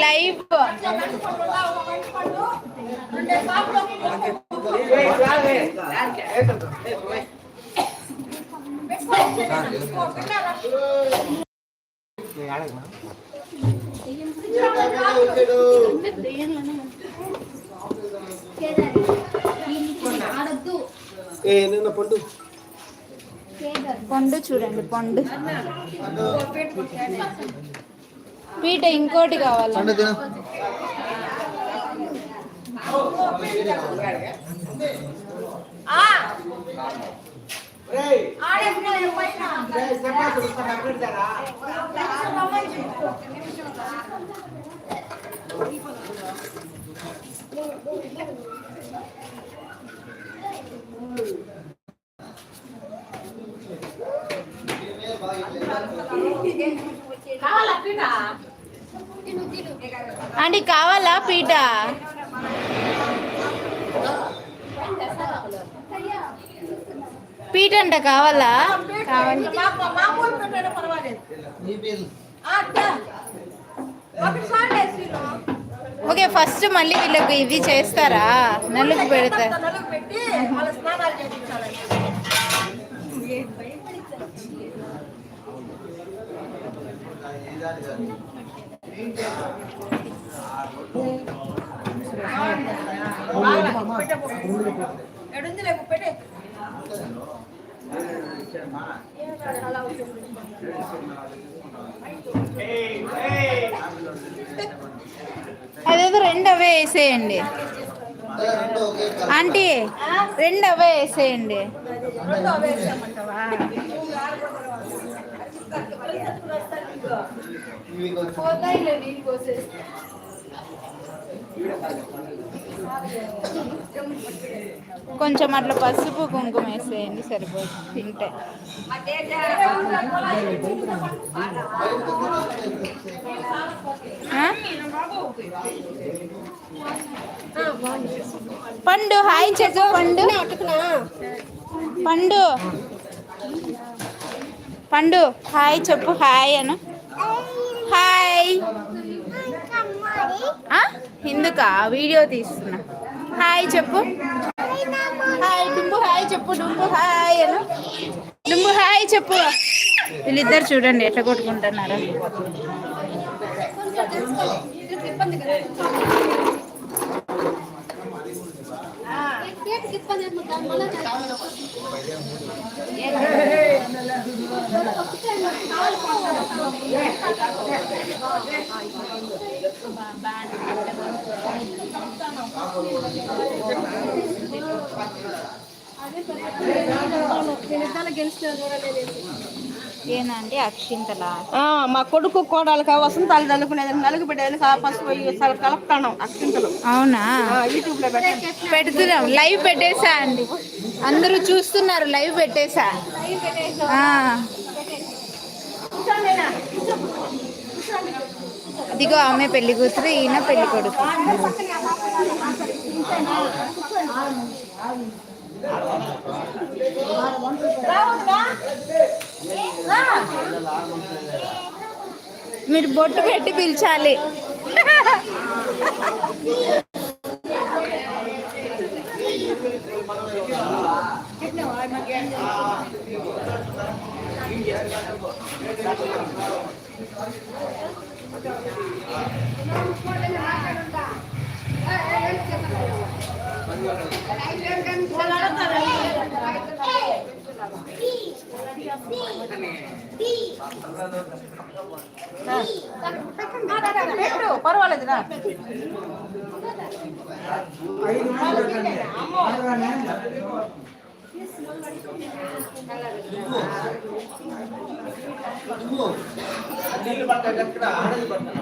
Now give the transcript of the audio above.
Live ఏ నిన్న పండు. పండు చూడండి పండు. పీట ఇంకోటి కావాలి? పండు తిన. ఆంటీ కావాలా పీట? పీట అంట కావాలా ఓకే ఫస్ట్ మళ్ళీ వీళ్ళకి ఇవి చేస్తారా? నలుగు పెడతారు అదేదో రెండు అవే వేసేయండి రెండు ఒకే కలర్. ఆంటీ రెండు అవే వేసేయండి ఇవి కొంచెం కొంచెం అట్లా పసుపు కుంకుమ వేసేయండి సరిపోతుంది తింటే. పండు హాయ్ చెప్పు పండు. పండు. పండు హాయ్ చెప్పు హాయ్ అను. హాయ్? ఎందుకా వీడియో తీస్తున్నా హాయ్ చెప్పు హాయ్ డుంబు హాయ్ చెప్పు డుంబు హాయ్ అను. డుంబు హాయ్ చెప్పు వీళ్ళిద్దరు చూడండి ఎట్లా కొట్టుకుంటున్నారు. అదే నేను గెలిచిన చూడలేదు ఏనండి అక్షింతలా? మా కొడుకు కోడలు వసంతాలు చల్లుకునేది నలుగు పెట్టేది పసుపు కలుపుతాను అక్షింతలు. అవునా? యూట్యూబ్లో పెడుతున్నాం. లైవ్ పెట్టేసా అండి. అందరూ చూస్తున్నారు లైవ్ పెట్టేసా. ఆ. ఇదిగో ఆమె పెళ్ళి కూతురు ఈయన పెళ్ళి కొడుకు. మీరు బొట్టు పెట్టి పిలిచాలి పెట్టు పర్వాలేదు రా ఇదిగో. నీళ్ళు పట్టాలి ఎక్కడ ఆడది పట్టాలి